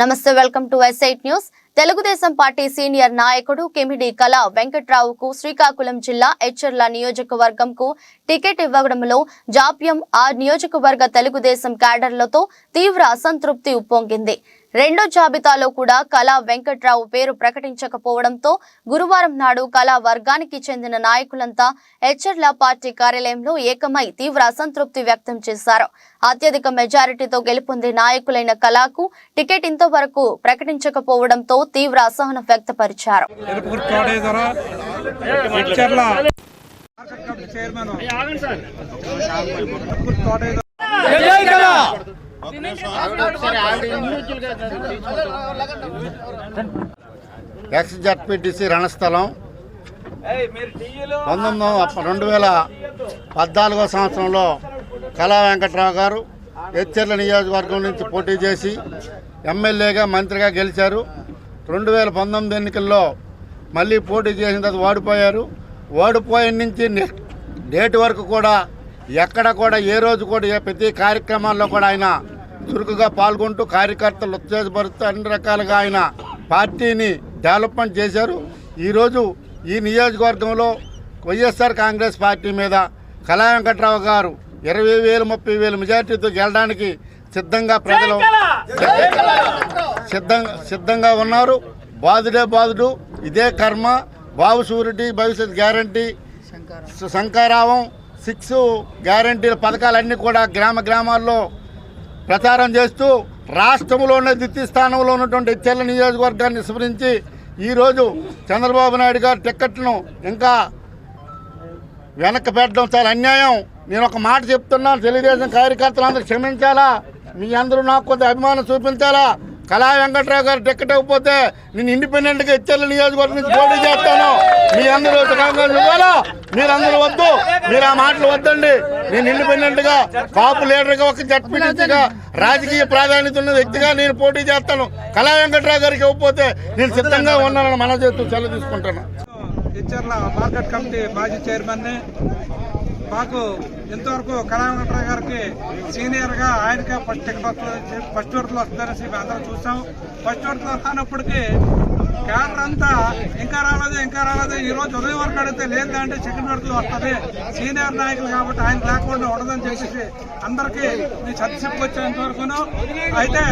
నమస్తే welcome to SIT news. Telugudesam party senior నాయకుడు కిమిడి కళా వెంకట్రావుకు శ్రీకాకుళం జిల్లా హెచ్ఎర్ల నియోజకవర్గంకు టికెట్ ఇవ్వడంలో జాప్యం. ఆ నియోజకవర్గ తెలుగుదేశం క్యాడర్లతో తీవ్ర అసంతృప్తి ఉప్పొంగింది. రెండో జాబితాలో కూడా కళా వెంకట్రావు పేరు ప్రకటించకపోవడంతో గురువారం నాడు కళా వర్గానికి చెందిన నాయకులంతా ఎచ్చర్ల పార్టీ కార్యాలయంలో ఏకమై తీవ్ర అసంతృప్తి వ్యక్తం చేశారు. అత్యధిక మెజారిటీతో గెలుపొందే నాయకులైన కళాకు టికెట్ ఇంతవరకు ప్రకటించకపోవడంతో తీవ్ర అసహనం వ్యక్తపరిచారు. Chairman ex ZPTC Ranasthalam. పంతొమ్మిది రెండు వేల పద్నాలుగో సంవత్సరంలో కళా వెంకట్రావు గారు హెచ్చర్ల నియోజకవర్గం నుంచి పోటీ చేసి ఎమ్మెల్యేగా మంత్రిగా గెలిచారు. రెండు వేల పంతొమ్మిది ఎన్నికల్లో మళ్ళీ పోటీ చేసిన తర్వాత ఓడిపోయారు. ఓడిపోయిన నుంచి నేటి వరకు కూడా ఎక్కడ కూడా ఏ రోజు కూడా ప్రతి కార్యక్రమాల్లో కూడా ఆయన చురుకుగా పాల్గొంటూ కార్యకర్తలు ఉత్తేజపరుస్తూ అన్ని రకాలుగా ఆయన పార్టీని డెవలప్మెంట్ చేశారు. ఈరోజు ఈ నియోజకవర్గంలో వైఎస్ఆర్ కాంగ్రెస్ పార్టీ మీద కళా వెంకట్రావు గారు ఇరవై వేలు ముప్పై వేలు మెజార్టీతో గెలడానికి సిద్ధంగా ప్రజలు సిద్ధంగా సిద్ధంగా ఉన్నారు. బాధుడే బాధుడు ఇదే కర్మ. బాబు షూరిటీ భవిష్యత్ గ్యారంటీ. శంకారావం. సిక్స్ గ్యారంటీల పథకాలన్నీ కూడా గ్రామ గ్రామాల్లో ప్రచారం చేస్తూ రాష్ట్రంలోనే ద్వితీయ స్థానంలో ఉన్నటువంటి చెల్ల నియోజకవర్గాన్ని స్మరించి ఈరోజు చంద్రబాబు నాయుడు గారు టిక్కెట్ను ఇంకా వెనక్కి పెట్టడం చాలా అన్యాయం. నేను ఒక మాట చెప్తున్నాను తెలుగుదేశం కార్యకర్తలందరూ క్షమించాలా? మీ అందరూ నాకు కొంత అభిమానం చూపించాలా? కళా వెంకట్రావు గారు టికెట్ ఇవ్వకపోతే నేను ఇండిపెండెంట్గా ఇచ్చేళ్ళ నియోజకవర్గం నుంచి పోటీ చేస్తాను. మీ అందరూ కాంగ్రెస్ ఇవ్వాలా మీరందరూ వద్దు. మీరు ఆ మాటలు వద్దండి. నేను ఇండిపెండెంట్గా కాపు లీడర్గా ఒక జడ్పీటీసీగా రాజకీయ ప్రాధాన్యత ఉన్న వ్యక్తిగా నేను పోటీ చేస్తాను. కళా వెంకట్రావు గారికి ఇవ్వకపోతే నేను సిద్ధంగా ఉన్నానని మన చేస్తూ సెలవు తీసుకుంటాను. ఇచ్చర్ల మార్కెట్ కమిటీ మాజీ చైర్మన్ మాకు ఇంతవరకు కళావంకట్రావు గారికి సీనియర్గా ఆయనకే ఫస్ట్ టికెట్ ఫస్ట్ విడతలు వస్తుందనేసి మేము అందరం చూసాం. ఫస్ట్ విడతలు రానప్పటికీ క్యాడర్ అంతా ఇంకా రాలేదు ఇంకా రాలేదు. ఈ రోజు ఉదయం వరకు అడిగితే లేదంటే సెకండ్ విడతలు వస్తుంది. సీనియర్ నాయకులు కాబట్టి ఆయన లేకుండా ఉండదని చెప్పేసి అందరికీ మీ సత్య చెప్పుకొచ్చేంత వరకును. అయితే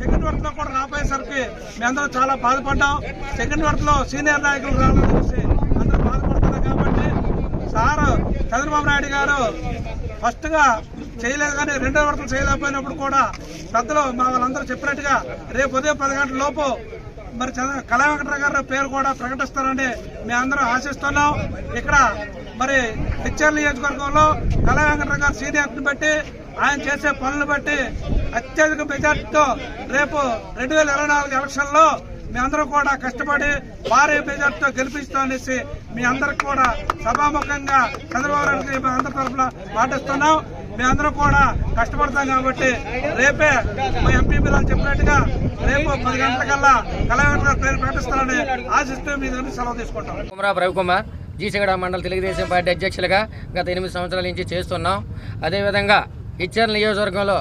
సెకండ్ వర్క్లో కూడా రాబోయేసరికి మేమందరం చాలా బాధపడ్డాం. సెకండ్ వర్క్లో సీనియర్ నాయకులు రావాలని చూసి అందరూ బాధపడుతున్నాం కాబట్టి సార్ చంద్రబాబు నాయుడు గారు ఫస్ట్గా చేయలేదు కానీ రెండో వర్కులు చేయలేకపోయినప్పుడు కూడా పెద్దలు మా వాళ్ళందరూ చెప్పినట్టుగా రేపు ఉదయం పది గంటల లోపు మరి చంద్ర కళా వెంకటరావు గారి పేరు కూడా ప్రకటిస్తారని మేము ఆశిస్తున్నాం. ఇక్కడ మరి హెచ్ఆర్ నియోజకవర్గంలో కళా వెంకటరావు గారు సీనియర్ని బట్టి ఆయన చేసే పనులు బట్టి అత్యధిక మెజార్టీతో రేపు రెండు వేల ఇరవై నాలుగు ఎలక్షన్లో మీ అందరూ కూడా కష్టపడి భారీ మెజార్టీతో గెలిపిస్తామనేసి మీ అందరికి కూడా సభాముఖంగా చంద్రబాబు నాయుడు మీ అందరి తరఫున పాటిస్తున్నాం మీ అందరూ కూడా కష్టపడతాం కాబట్టి రేపే మా ఎంపీ మీద చెప్పినట్టుగా రేపు పది గంటలకల్లా కళావేంద్ర పేరు ప్రకటిస్తారని ఆశిస్తూ మీ దగ్గర సెలవు తీసుకుంటాం. కుమరా రవికుమార్ జీసగడ మండల తెలుగుదేశం పార్టీ అధ్యక్షులుగా గత ఎనిమిది సంవత్సరాల నుంచి చేస్తున్నాం. అదేవిధంగా ఇచ్చర్ల నియోజకవర్గంలో.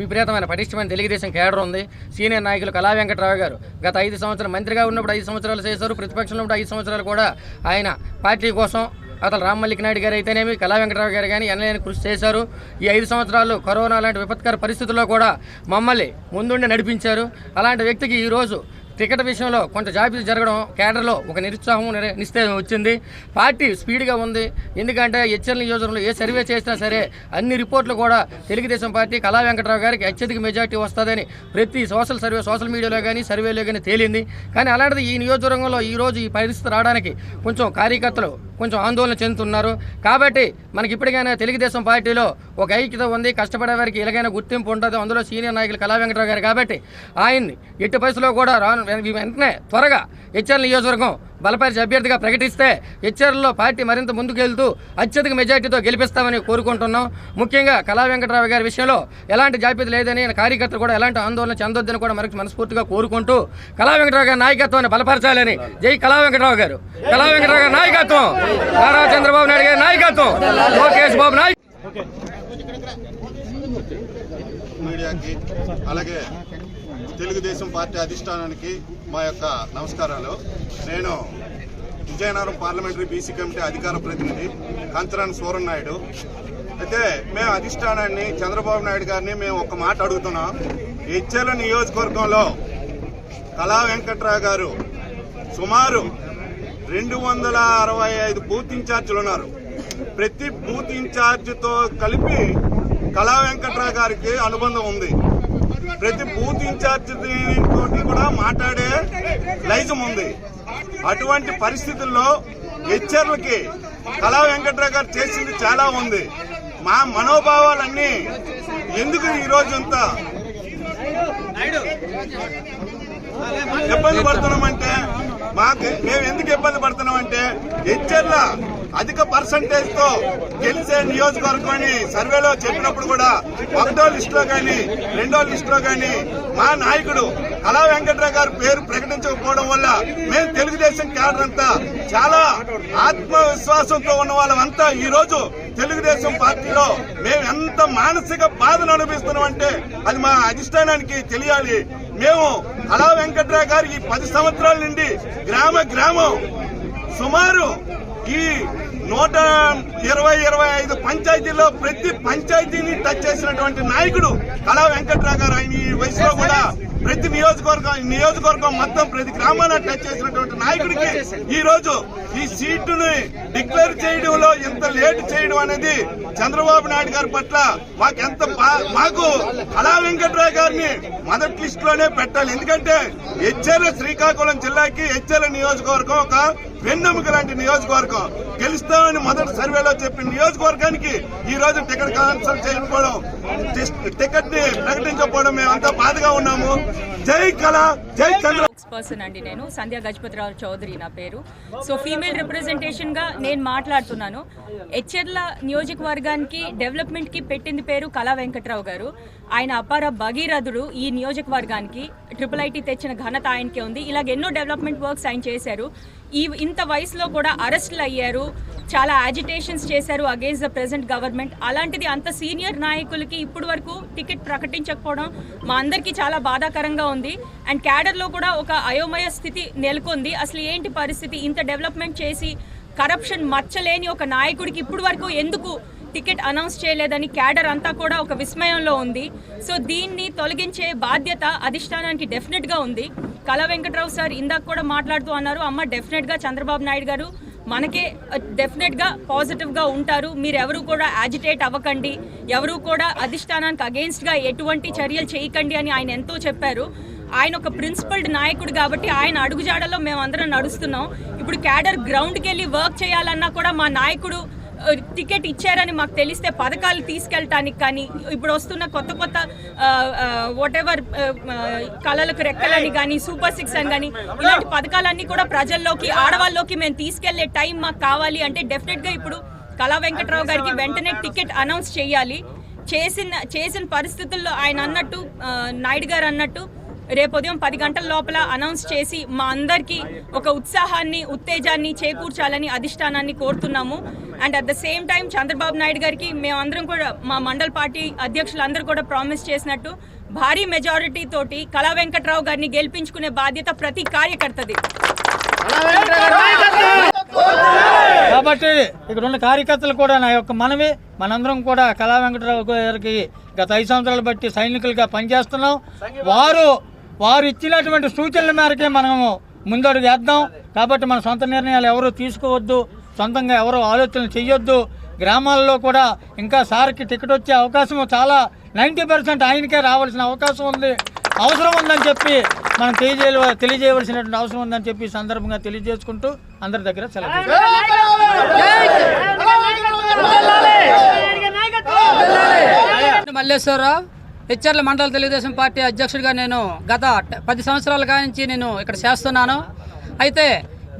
విపరీతమైన పటిష్టమైన తెలుగుదేశం కేడర్ ఉంది. సీనియర్ నాయకులు కళా వెంకట్రావు గారు గత ఐదు సంవత్సరాలు మంత్రిగా ఉన్నప్పుడు ఐదు సంవత్సరాలు చేశారు. ప్రతిపక్షంలో ఉన్నప్పుడు ఐదు సంవత్సరాలు కూడా ఆయన పార్టీ కోసం అతను రామ్మల్లిక్ నాయుడు గారు అయితేనేమి కళా వెంకటరావు గారు కానీ ఎనలేని కృషి చేశారు. ఈ ఐదు సంవత్సరాలు కరోనా లాంటి విపత్కర పరిస్థితుల్లో కూడా మమ్మల్ని ముందుండి నడిపించారు. అలాంటి వ్యక్తికి ఈరోజు టికెట్ విషయంలో కొంత జాబితా జరగడం కేడర్లో ఒక నిరుత్సాహం నిర- నిశ్చయం వచ్చింది. పార్టీ స్పీడ్గా ఉంది. ఎందుకంటే హెచ్ఎల్ నియోజకవర్గంలో ఏ సర్వే చేసినా సరే అన్ని రిపోర్ట్లు కూడా తెలుగుదేశం పార్టీ కళా వెంకటరావు గారికి అత్యధిక మెజార్టీ వస్తుందని ప్రతి సోషల్ సర్వే సోషల్ మీడియాలో కానీ సర్వేలో కానీ తేలింది. కానీ అలాంటిది ఈ నియోజకవర్గంలో ఈ రోజు ఈ పరిస్థితి రావడానికి కొంచెం కార్యకర్తలు కొంచెం ఆందోళన చెందుతున్నారు. కాబట్టి మనకి ఇప్పటికైనా తెలుగుదేశం పార్టీలో ఒక ఐక్యత ఉంది కష్టపడే వారికి ఎలాగైనా గుర్తింపు ఉంటుంది. అందులో సీనియర్ నాయకులు కళా వెంకటరావు గారు కాబట్టి ఆయన్ని ఎట్టి పరిస్థితుల్లో కూడా రాను వెంటనే త్వరగా హెచ్ఎల్ నియోజకవర్గం బలపరిచి అభ్యర్థిగా ప్రకటిస్తే హెచ్ఆర్లో పార్టీ మరింత ముందుకెళ్తూ అత్యధిక మెజార్టీతో గెలిపిస్తామని కోరుకుంటున్నాం. ముఖ్యంగా కళా వెంకటరావు గారి విషయంలో ఎలాంటి జాప్యత లేదని కార్యకర్తలు కూడా ఎలాంటి ఆందోళన చెందొద్దని కూడా మనకు మనస్ఫూర్తిగా కోరుకుంటూ కళా వెంకటరావు గారి నాయకత్వాన్ని బలపరచాలని జై కళా వెంకటరావు గారు. కళా వెంకటరావు గారి నాయకత్వం. నారా చంద్రబాబు నాయుడు గారి నాయకత్వం. లోకేష్ బాబు నాయక్ మీడియాకి అలాగే తెలుగుదేశం పార్టీ అధిష్టానానికి మా యొక్క నమస్కారాలు. నేను విజయనగరం పార్లమెంటరీ బీసీ కమిటీ అధికార ప్రతినిధి కంచరాన్ సూరన్ నాయుడు. అయితే మేము అధిష్టానాన్ని చంద్రబాబు నాయుడు గారిని మేము ఒక మాట అడుగుతున్నాం. హెచ్ఎల్ నియోజకవర్గంలో కళా వెంకట్రావు గారు సుమారు రెండు వందల అరవై ఐదు బూత్ ఇన్ఛార్జీలు ఉన్నారు. ప్రతి బూత్ ఇన్ఛార్జితో కలిపి కళా వెంకట్రావు గారికి అనుబంధం ఉంది. ప్రతి బూత్ ఇన్ఛార్జ్ తోటి కూడా మాట్లాడే లైజం ఉంది. అటువంటి పరిస్థితుల్లో హెచ్చర్లకి కళా వెంకట్రావు గారు చేసింది చాలా ఉంది. మా మనోభావాలన్నీ ఎందుకు ఈ రోజు అంత ఇబ్బంది పడుతున్నామంటే మాకు మేము ఎందుకు ఇబ్బంది పడుతున్నామంటే హెచ్చర్ల అధిక పర్సంటేజ్తో గెలిచే నియోజకవర్గం అని సర్వేలో చెప్పినప్పుడు కూడా ఒకటో లిస్ట్లో కానీ రెండో లిస్ట్లో కానీ మా నాయకుడు కళా వెంకట్రావు గారి పేరు ప్రకటించకపోవడం వల్ల మేము తెలుగుదేశం క్యాడర్ అంతా చాలా ఆత్మవిశ్వాసంతో ఉన్న వాళ్ళమంతా ఈ రోజు తెలుగుదేశం పార్టీలో మేము ఎంత మానసిక బాధను అనుభవిస్తున్నామంటే అది మా అధిష్టానానికి తెలియాలి. మేము కళా వెంకట్రావు గారు ఈ పది సంవత్సరాల నుండి గ్రామ గ్రామం సుమారు ఈ నూట ఇరవై ఇరవై ఐదు పంచాయతీల్లో ప్రతి పంచాయతీని టచ్ చేసినటువంటి నాయకుడు కళా వెంకట్రావు గారు. ఆయన ఈ వయసులో కూడా ప్రతి నియోజకవర్గం నియోజకవర్గం మొత్తం ప్రతి గ్రామాన్ని టచ్ చేసినటువంటి నాయకుడికి ఈ రోజు ఈ సీటుని డిక్లేర్ చేయడంలో ఎంత లేట్ చేయడం అనేది చంద్రబాబు నాయుడు గారి పట్ల మాకెంత బా- మాకు కళా వెంకట్రావు గారిని మొదటి లిస్ట్లోనే పెట్టాలి. ఎందుకంటే హెచ్ఎల్ శ్రీకాకుళం జిల్లాకి హెచ్ఎల్ నియోజకవర్గం ఒక వెన్నెముక లాంటి నియోజకవర్గం. గెలుస్తామని మొదటి సర్వేలో చెప్పిన నియోజకవర్గానికి ఈ రోజు టికెట్ క్యాన్సల్ చేయకపోవడం టికెట్ని ప్రకటించకపోవడం మేమంతా బాధగా ఉన్నాము. జై కళ జై చంద్ర పర్సన్ అండి నేను. సంధ్యా గజపతిరావు చౌదరి నా పేరు. సో ఫీమేల్ రిప్రజెంటేషన్గా నేను మాట్లాడుతున్నాను. హెచ్ఎర్ల నియోజకవర్గానికి డెవలప్మెంట్కి పెట్టింది పేరు కళా వెంకట్రావు గారు. ఆయన అపార భగీరథుడు ఈ నియోజకవర్గానికి. ట్రిపుల్ ఐటీ తెచ్చిన ఘనత ఆయనకే ఉంది. ఇలాగ ఎన్నో డెవలప్మెంట్ వర్క్స్ ఆయన చేశారు. ఈ ఇంత వయసులో కూడా అరెస్టులు అయ్యారు. చాలా యాజిటేషన్స్ చేశారు అగేన్స్ట్ ద ప్రెసెంట్ గవర్నమెంట్ అలాంటిది అంత సీనియర్ నాయకులకి ఇప్పటి వరకు టికెట్ ప్రకటించకపోవడం మా అందరికీ చాలా బాధాకరంగా ఉంది. అండ్ క్యాడర్లో కూడా ఒక అయోమయ స్థితి నెలకొంది. అసలు ఏంటి పరిస్థితి? ఇంత డెవలప్మెంట్ చేసి కరప్షన్ మచ్చలేని ఒక నాయకుడికి ఇప్పుడు వరకు ఎందుకు టికెట్ అనౌన్స్ చేయలేదని క్యాడర్ అంతా కూడా ఒక విస్మయంలో ఉంది. సో దీన్ని తొలగించే బాధ్యత అధిష్టానానికి డెఫినెట్గా ఉంది. కళా వెంకట్రావు సార్ ఇందాక కూడా మాట్లాడుతూ అన్నారు అమ్మ డెఫినెట్గా చంద్రబాబు నాయుడు గారు మనకే డెఫినెట్గా పాజిటివ్గా ఉంటారు. మీరు ఎవరు కూడా యాజిటేట్ అవ్వకండి. ఎవరు కూడా అధిష్టానానికి అగెయిన్స్ట్గా ఎటువంటి చర్యలు చేయకండి అని ఆయన ఎంతో చెప్పారు. ఆయన ఒక ప్రిన్సిపల్డ్ నాయకుడు కాబట్టి ఆయన అడుగుజాడలో మేము అందరం నడుస్తున్నాం. ఇప్పుడు క్యాడర్ గ్రౌండ్కి వెళ్ళి వర్క్ చేయాలన్నా కూడా మా నాయకుడు టికెట్ ఇచ్చారని మాకు తెలిస్తే పథకాలు తీసుకెళ్ళటానికి కానీ ఇప్పుడు వస్తున్న కొత్త కొత్త వాట్ ఎవర్ కళలకు రెక్కలని కానీ సూపర్ సిక్స్ అని కానీ ఇలాంటి పథకాలన్నీ కూడా ప్రజల్లోకి ఆడవాళ్ళలోకి మేము తీసుకెళ్ళే టైం మాకు కావాలి అంటే డెఫినెట్గా ఇప్పుడు కళా వెంకట్రావు గారికి వెంటనే టికెట్ అనౌన్స్ చేయాలి. చేసిన చేసిన పరిస్థితుల్లో ఆయన అన్నట్టు నాయుడు గారు అన్నట్టు రేపు ఉదయం పది గంటల లోపల అనౌన్స్ చేసి మా అందరికీ ఒక ఉత్సాహాన్ని ఉత్తేజాన్ని చేకూర్చాలని అధిష్టానాన్ని కోరుతున్నాము. And at the same time Chandrababu Naidu గారికి మేమందరం కూడా మా మండల్ పార్టీ అధ్యక్షులందరూ కూడా ప్రామిస్ చేసినట్టు భారీ మెజారిటీ తోటి కళా వెంకట్రావు గారిని గెలిపించుకునే బాధ్యత ప్రతి కార్యకర్తది. కాబట్టి ఇక్కడ ఉన్న కార్యకర్తలు కూడా నా యొక్క మనవి. మనందరం కూడా కళా వెంకటరావు గారికి గత ఐదు సంవత్సరాలు బట్టి సైనికులుగా పనిచేస్తున్నాం. వారు వారు ఇచ్చినటువంటి సూచనల మేరకే మనము ముందడుగు వేద్దాం కాబట్టి మన సొంత నిర్ణయాలు ఎవరు తీసుకోవద్దు సొంతంగా ఎవరు ఆలోచనలు చేయొద్దు గ్రామాల్లో కూడా ఇంకా సార్కి టికెట్ వచ్చే అవకాశం చాలా నైంటీ పర్సెంట్ ఆయనకే రావాల్సిన అవకాశం ఉంది అవసరం ఉందని చెప్పి మనం తెలియజేయ తెలియజేయవలసినటువంటి అవసరం ఉందని చెప్పి సందర్భంగా తెలియజేసుకుంటూ అందరి దగ్గర సెలవు. మల్లేశ్వరరావు హెచ్ఆర్ల మండల తెలుగుదేశం పార్టీ అధ్యక్షుడిగా నేను గత పది సంవత్సరాల నుంచి నేను ఇక్కడ చేస్తున్నాను. అయితే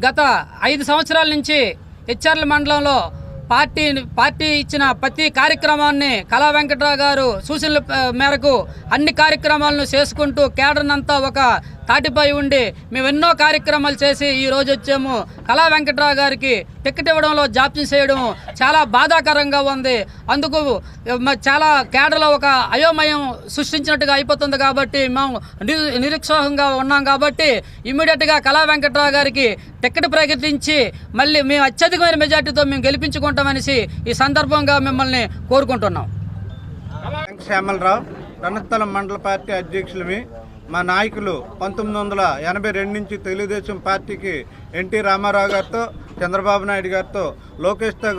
గత ఐదు సంవత్సరాల నుంచి హెచ్ఆర్ల మండలంలో పార్టీ పార్టీ ఇచ్చిన ప్రతి కార్యక్రమాన్ని కళా వెంకట్రావు గారు సూచనల మేరకు అన్ని కార్యక్రమాలను చేసుకుంటూ కేడర్నంతా ఒక తాటిపై ఉండి మేము ఎన్నో కార్యక్రమాలు చేసి ఈ రోజు వచ్చాము. కళా వెంకట్రావు గారికి టికెట్ ఇవ్వడంలో జాప్యం చేయడం చాలా బాధాకరంగా ఉంది. అందుకు చాలా కేడలో ఒక అయోమయం సృష్టించినట్టుగా అయిపోతుంది కాబట్టి మేము నిరుత్సాహంగా ఉన్నాం కాబట్టి ఇమ్మీడియట్గా కళా వెంకట్రావు గారికి టికెట్ ప్రకటించి మళ్ళీ మేము అత్యధికమైన మెజార్టీతో మేము గెలిపించుకుంటామనేసి ఈ సందర్భంగా మిమ్మల్ని కోరుకుంటున్నాం. శ్యామలరావు రణస్థలం మండల పార్టీ అధ్యక్షులమి. మా నాయకులు పంతొమ్మిది వందల ఎనభై రెండు నుంచి తెలుగుదేశం పార్టీకి ఎన్టీ రామారావు గారితో చంద్రబాబు నాయుడు గారితో లోకేష్తో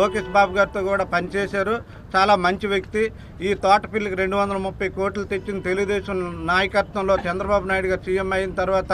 లోకేష్ బాబు గారితో కూడా పనిచేశారు. చాలా మంచి వ్యక్తి. ఈ తోటపిల్లికి రెండు వందల ముప్పై కోట్లు తెచ్చిన తెలుగుదేశం నాయకత్వంలో చంద్రబాబు నాయుడు గారు సీఎం అయిన తర్వాత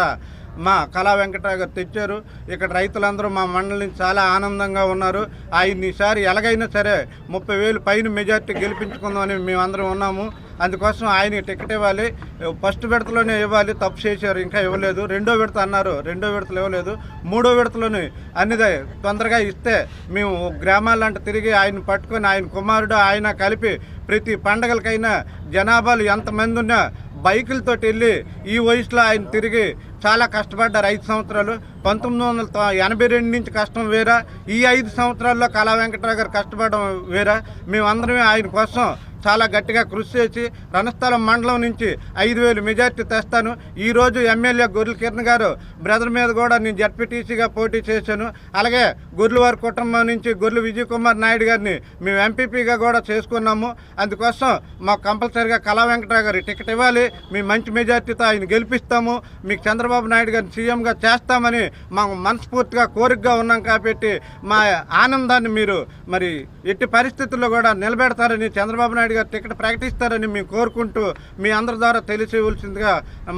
మా కళా వెంకటరావు గారు తెచ్చారు. ఇక్కడ రైతులందరూ మా మండలి చాలా ఆనందంగా ఉన్నారు. ఆయన ఈసారి ఎలాగైనా సరే ముప్పై వేలు పైన మెజార్టీ గెలిపించుకుందామని మేమందరం ఉన్నాము. అందుకోసం ఆయన టికెట్ ఇవ్వాలి. ఫస్ట్ విడతలోనే ఇవ్వాలి. తప్పు చేశారు ఇంకా ఇవ్వలేదు. రెండో విడత అన్నారు రెండో విడతలు ఇవ్వలేదు. మూడో విడతలోనే అన్నిదే తొందరగా ఇస్తే మేము గ్రామాలంట తిరిగి ఆయన పట్టుకొని ఆయన కుమారుడు ఆయన కలిపి ప్రతి పండగలకైనా జనాభాలు ఎంతమంది ఉన్నా బైకులతో వెళ్ళి ఈ వయసులో ఆయన తిరిగి చాలా కష్టపడ్డారు ఐదు సంవత్సరాలు. పంతొమ్మిది వందల ఎనభై రెండు నుంచి కష్టం వేరా. ఈ ఐదు సంవత్సరాల్లో కళా వెంకటరావు గారు కష్టపడడం వేరా. మేమందరం ఆయన కోసం చాలా గట్టిగా కృషి చేసి రణస్థలం మండలం నుంచి ఐదు వేలు మెజార్టీ తెస్తాను. ఈరోజు ఎమ్మెల్యే గొర్రెల కిరణ్ గారు బ్రదర్ మీద కూడా నేను జడ్పీటీసీగా పోటీ చేశాను. అలాగే గొర్రెలవారి కుటుంబం నుంచి గొర్రెలు విజయ్ కుమార్ నాయుడు గారిని మేము ఎంపీపీగా కూడా చేసుకున్నాము. అందుకోసం మాకు కంపల్సరీగా కళా వెంకటరావు గారి టికెట్ ఇవ్వాలి. మేము మంచి మెజార్టీతో ఆయన గెలిపిస్తాము. మీకు చంద్రబాబు నాయుడు గారిని సీఎంగా చేస్తామని మాకు మనస్ఫూర్తిగా కోరికగా ఉన్నాం కాబట్టి మా ఆనందాన్ని మీరు మరి ఎట్టి పరిస్థితుల్లో కూడా నిలబెడతారని చంద్రబాబు నాయుడు గారు టికెట్ ప్రకటిస్తారని మేము కోరుకుంటూ మీ అందరి ద్వారా తెలియచేయవలసిందిగా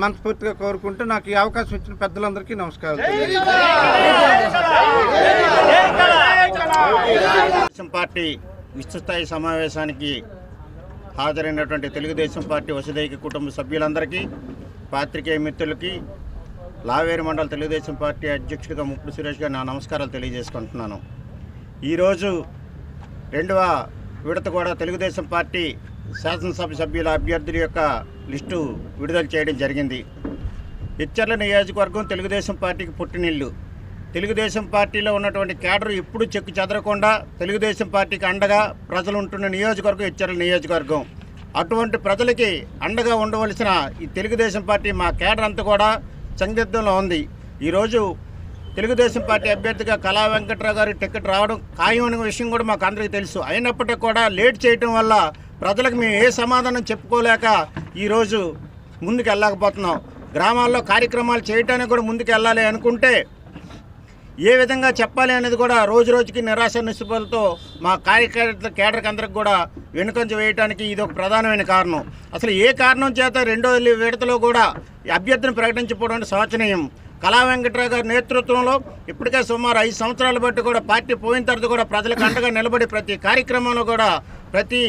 మనస్ఫూర్తిగా కోరుకుంటూ నాకు ఈ అవకాశం ఇచ్చిన పెద్దలందరికీ నమస్కారం. తెలుగుదేశం పార్టీ విస్తృతస్థాయి సమావేశానికి హాజరైనటువంటి తెలుగుదేశం పార్టీ వసుదైక కుటుంబ సభ్యులందరికీ పాత్రికేయ మిత్రులకి లావేరు మండల తెలుగుదేశం పార్టీ అధ్యక్షుడిగా ముప్పుడు సురేష్ గారు నా నమస్కారాలు తెలియజేసుకుంటున్నాను. ఈరోజు రెండవ విడత కూడా తెలుగుదేశం పార్టీ శాసనసభ సభ్యుల అభ్యర్థుల యొక్క లిస్టు విడుదల చేయడం జరిగింది. ఇచ్చర్ల నియోజకవర్గం తెలుగుదేశం పార్టీకి పుట్టినిల్లు. తెలుగుదేశం పార్టీలో ఉన్నటువంటి కేడర్ ఎప్పుడు చెక్కు చెదరకుండా తెలుగుదేశం పార్టీకి అండగా ప్రజలు ఉంటున్న నియోజకవర్గం ఇచ్చర్ల నియోజకవర్గం. అటువంటి ప్రజలకి అండగా ఉండవలసిన ఈ తెలుగుదేశం పార్టీ మా కేడర్ అంతా కూడా సందిగ్ధంలో ఉంది. ఈరోజు తెలుగుదేశం పార్టీ అభ్యర్థిగా కళా వెంకట్రావు గారి టికెట్ రావడం ఖాయం అనే విషయం కూడా మాకు అందరికీ తెలుసు. అయినప్పటికీ కూడా లేట్ చేయటం వల్ల ప్రజలకు మేము ఏ సమాధానం చెప్పుకోలేక ఈరోజు ముందుకు వెళ్ళకపోతున్నాం గ్రామాల్లో కార్యక్రమాలు చేయటానికి కూడా ముందుకు వెళ్ళాలి అనుకుంటే ఏ విధంగా చెప్పాలి అనేది కూడా రోజు రోజుకి నిరాశ నిస్పలతో మా కార్యకర్త కేడర్కి అందరికి కూడా వెనుకంజ వేయడానికి ఇది ఒక ప్రధానమైన కారణం. అసలు ఏ కారణం చేత రెండో విడతలో కూడా అభ్యర్థిని ప్రకటించకపోవడం శోచనీయం కళా వెంకట్రావు గారి నేతృత్వంలో ఇప్పటికే సుమారు ఐదు సంవత్సరాలు బట్టి కూడా పార్టీ పోయిన తర్వాత కూడా ప్రజలకు అండగా నిలబడి ప్రతి కార్యక్రమంలో కూడా ప్రతి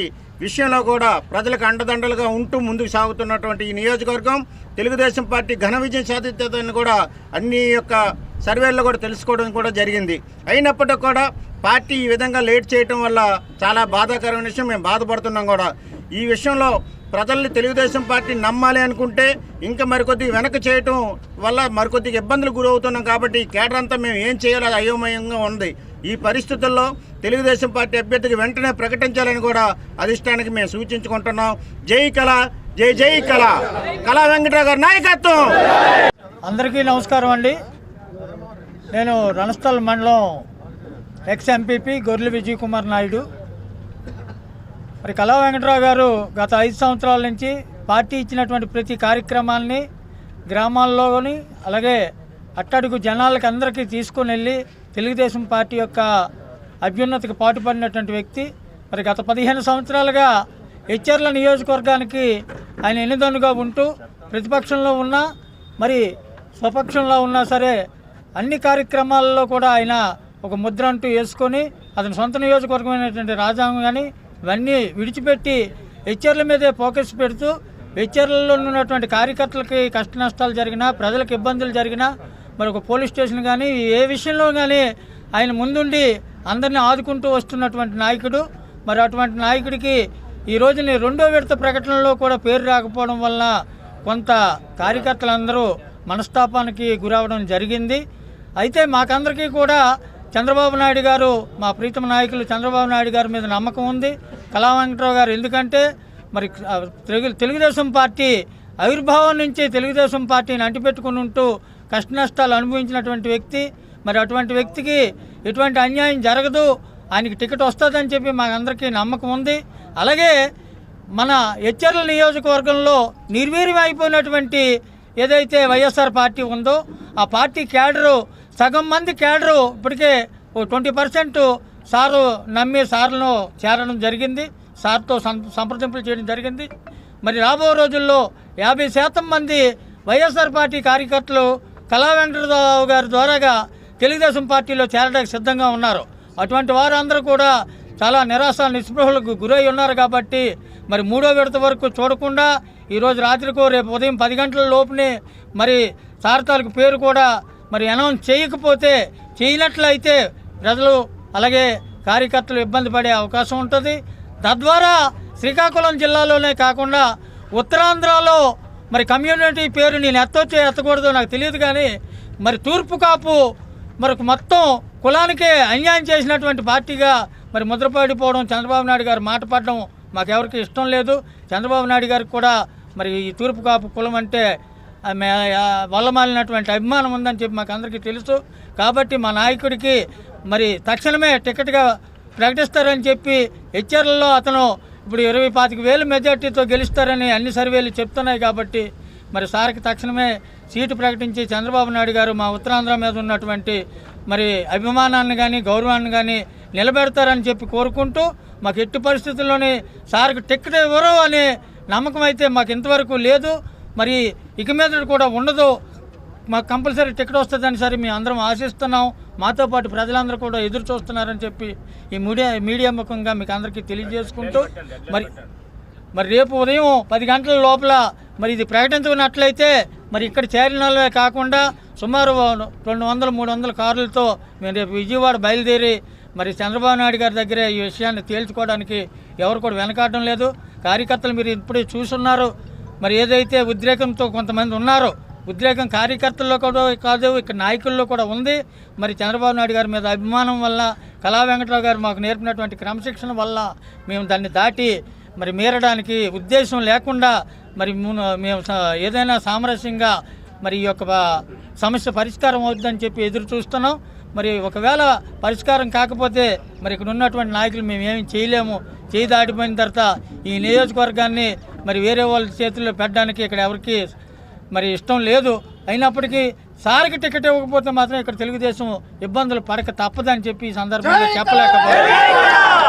విషయంలో కూడా ప్రజలకు అండదండలుగా ఉంటూ ముందుకు సాగుతున్నటువంటి ఈ నియోజకవర్గం తెలుగుదేశం పార్టీ ఘన విజయం సాధిస్తుందని కూడా అన్ని యొక్క సర్వేల్లో కూడా తెలుసుకోవడం కూడా జరిగింది. అయినప్పటికీ కూడా పార్టీ ఈ విధంగా లేట్ చేయటం వల్ల చాలా బాధాకరమైన విషయం. మేము బాధపడుతున్నాం కూడా. ఈ విషయంలో ప్రజల్ని తెలుగుదేశం పార్టీ నమ్మాలి అనుకుంటే ఇంకా మరికొద్ది వెనక చేయటం వల్ల మరికొద్దిగా ఇబ్బందులు గురవుతున్నాం కాబట్టి ఈ అంతా మేము ఏం చేయాలో అయోమయంగా ఉంది. ఈ పరిస్థితుల్లో తెలుగుదేశం పార్టీ అభ్యర్థికి వెంటనే ప్రకటించాలని కూడా అధిష్టానికి మేము సూచించుకుంటున్నాం. జై కళ జై జై కళ. కళా వెంకటరావు గారి నాయకత్వం! అందరికీ నమస్కారం అండి. నేను రణస్థల్ మండలం ఎక్స్ ఎంపీపీ గొర్రెల విజయ్ కుమార్ నాయుడు. మరి కళా వెంకట్రావు గారు గత ఐదు సంవత్సరాల నుంచి పార్టీ ఇచ్చినటువంటి ప్రతి కార్యక్రమాల్ని గ్రామాల్లోని అలాగే అట్టడుగు జనాలకి అందరికీ తీసుకుని వెళ్ళి తెలుగుదేశం పార్టీ యొక్క అభ్యున్నతికి పాటుపడినటువంటి వ్యక్తి. మరి గత పదిహేను సంవత్సరాలుగా హెచ్ఆర్ల నియోజకవర్గానికి ఆయన ఎన్నిదన్నుగా ఉంటూ ప్రతిపక్షంలో ఉన్నా మరి స్వపక్షంలో ఉన్నా సరే అన్ని కార్యక్రమాల్లో కూడా ఆయన ఒక ముద్ర అంటూ వేసుకొని అతని సొంత నియోజకవర్గమైనటువంటి రాజ్యాంగం కానీ ఇవన్నీ విడిచిపెట్టి హెచ్ఆర్ల మీదే ఫోకస్ పెడుతూ హెచ్ఆర్లలో ఉన్నటువంటి కార్యకర్తలకి కష్ట నష్టాలు జరిగినా ప్రజలకు ఇబ్బందులు జరిగినా మరి ఒక పోలీస్ స్టేషన్ కానీ ఏ విషయంలో కానీ ఆయన ముందుండి అందరినీ ఆదుకుంటూ వస్తున్నటువంటి నాయకుడు. మరి అటువంటి నాయకుడికి ఈ రోజుని రెండో విడత ప్రకటనలో కూడా పేరు రాకపోవడం వల్ల కొంత కార్యకర్తలందరూ మనస్తాపానికి గురవడం జరిగింది. అయితే మాకందరికీ కూడా చంద్రబాబు నాయుడు గారు మా ప్రీతమ నాయకులు చంద్రబాబు నాయుడు గారి మీద నమ్మకం ఉంది. కళా వెంకటరావు గారు ఎందుకంటే మరి తెలుగు తెలుగుదేశం పార్టీ ఆవిర్భావం నుంచి తెలుగుదేశం పార్టీని అంటిపెట్టుకుని ఉంటూ కష్ట నష్టాలు అనుభవించినటువంటి వ్యక్తి. మరి అటువంటి వ్యక్తికి ఎటువంటి అన్యాయం జరగదు. ఆయనకి టికెట్ వస్తుందని చెప్పి మాకందరికీ నమ్మకం ఉంది. అలాగే మన హెచ్చర్ల నియోజకవర్గంలో నిర్వీర్యం అయిపోయినటువంటి ఏదైతే వైఎస్ఆర్ పార్టీ ఉందో ఆ పార్టీ క్యాడరు సగం మంది కేడరు ఇప్పటికే ఓ ట్వంటీ పర్సెంట్ సారు నమ్మి సార్లను చేరడం జరిగింది. సార్తో సం సంప్రదింపులు చేయడం జరిగింది. మరి రాబో రోజుల్లో యాభై శాతం మంది వైఎస్ఆర్ పార్టీ కార్యకర్తలు కళా వెంకటరావు గారి ద్వారాగా తెలుగుదేశం పార్టీలో చేరడానికి సిద్ధంగా ఉన్నారు. అటువంటి వారందరూ కూడా చాలా నిరాశ నిస్పృహలకు గురై ఉన్నారు కాబట్టి మరి మూడో విడత వరకు చూడకుండా ఈరోజు రాత్రికో రేపు ఉదయం పది గంటల లోపునే మరి సారథాలకు పేరు కూడా మరి అనౌన్స్ చేయకపోతే చేయనట్లయితే ప్రజలు అలాగే కార్యకర్తలు ఇబ్బంది పడే అవకాశం ఉంటుంది. తద్వారా శ్రీకాకుళం జిల్లాలోనే కాకుండా ఉత్తరాంధ్రలో మరి కమ్యూనిటీ పేరు నేను ఎత్తొచ్చో ఎత్తకూడదో నాకు తెలియదు కానీ మరి తూర్పు కాపు మరి మొత్తం కులానికే అన్యాయం చేసినటువంటి పార్టీగా మరి ముద్రపడిపోవడం చంద్రబాబు నాయుడు గారు మాట పడడం మాకెవరికి ఇష్టం లేదు. చంద్రబాబు నాయుడు గారికి కూడా మరి ఈ తూర్పు కాపు కులం అంటే వల్లమాలినటువంటి అభిమానం ఉందని చెప్పి మాకు అందరికీ తెలుసు. కాబట్టి మా నాయకుడికి మరి తక్షణమే టికెట్గా ప్రకటిస్తారని చెప్పి హెచ్చర్లలో అతను ఇప్పుడు ఇరవై పాతిక వేలు మెజార్టీతో గెలుస్తారని అన్ని సర్వేలు చెప్తున్నాయి కాబట్టి మరి సార్కి తక్షణమే సీటు ప్రకటించి చంద్రబాబు నాయుడు గారు మా ఉత్తరాంధ్ర మీద ఉన్నటువంటి మరి అభిమానాన్ని కానీ గౌరవాన్ని కానీ నిలబెడతారని చెప్పి కోరుకుంటూ మాకు ఎట్టి పరిస్థితుల్లోనే సార్కు టికెట్ ఇవ్వరు అనే నమ్మకం అయితే మాకు ఇంతవరకు లేదు. మరి ఇక మీద కూడా ఉండదు. మాకు కంపల్సరీ టికెట్ వస్తుందని సరే మేము అందరం ఆశిస్తున్నాం. మాతో పాటు ప్రజలందరూ కూడా ఎదురు చూస్తున్నారని చెప్పి ఈ మీడియా మీడియా ముఖంగా మీకు అందరికీ తెలియజేసుకుంటూ మరి మరి రేపు ఉదయం పది గంటల లోపల మరి ఇది ప్రకటించుకున్నట్లయితే మరి ఇక్కడ చేరిన వాళ్ళే కాకుండా సుమారు రెండు వందల మూడు వందల కార్లతో మేము రేపు విజయవాడ బయలుదేరి మరి చంద్రబాబు నాయుడు గారి దగ్గర ఈ విషయాన్ని తేల్చుకోవడానికి ఎవరు కూడా వెనకాడడం లేదు. కార్యకర్తలు మీరు ఇప్పుడే చూస్తున్నారు మరి ఏదైతే ఉద్రేకంతో కొంతమంది ఉన్నారో ఉద్రేకం కార్యకర్తల్లో కూడా కాదు ఇక్కడ నాయకుల్లో కూడా ఉంది. మరి చంద్రబాబు నాయుడు గారి మీద అభిమానం వల్ల కళా వెంకటరావు గారు మాకు నేర్పినటువంటి క్రమశిక్షణ వల్ల మేము దాన్ని దాటి మరి మీరడానికి ఉద్దేశం లేకుండా మరి మేము ఏదైనా సామరస్యంగా మరి ఈ యొక్క సమస్య పరిష్కారం అవుతుందని చెప్పి ఎదురు చూస్తున్నాం. మరి ఒకవేళ పరిష్కారం కాకపోతే మరి ఇక్కడ ఉన్నటువంటి నాయకులు మేము ఏమి చేయలేము. చేయి దాటిపోయిన తర్వాత ఈ నియోజకవర్గాన్ని మరి వేరే వాళ్ళ చేతుల్లో పెట్టడానికి ఇక్కడ ఎవరికి మరి ఇష్టం లేదు. అయినప్పటికీ సార్కి టికెట్ ఇవ్వకపోతే మాత్రం ఇక్కడ తెలుగుదేశం ఇబ్బందులు పడక తప్పదని చెప్పి ఈ సందర్భంగా చెప్పలేకపోయారు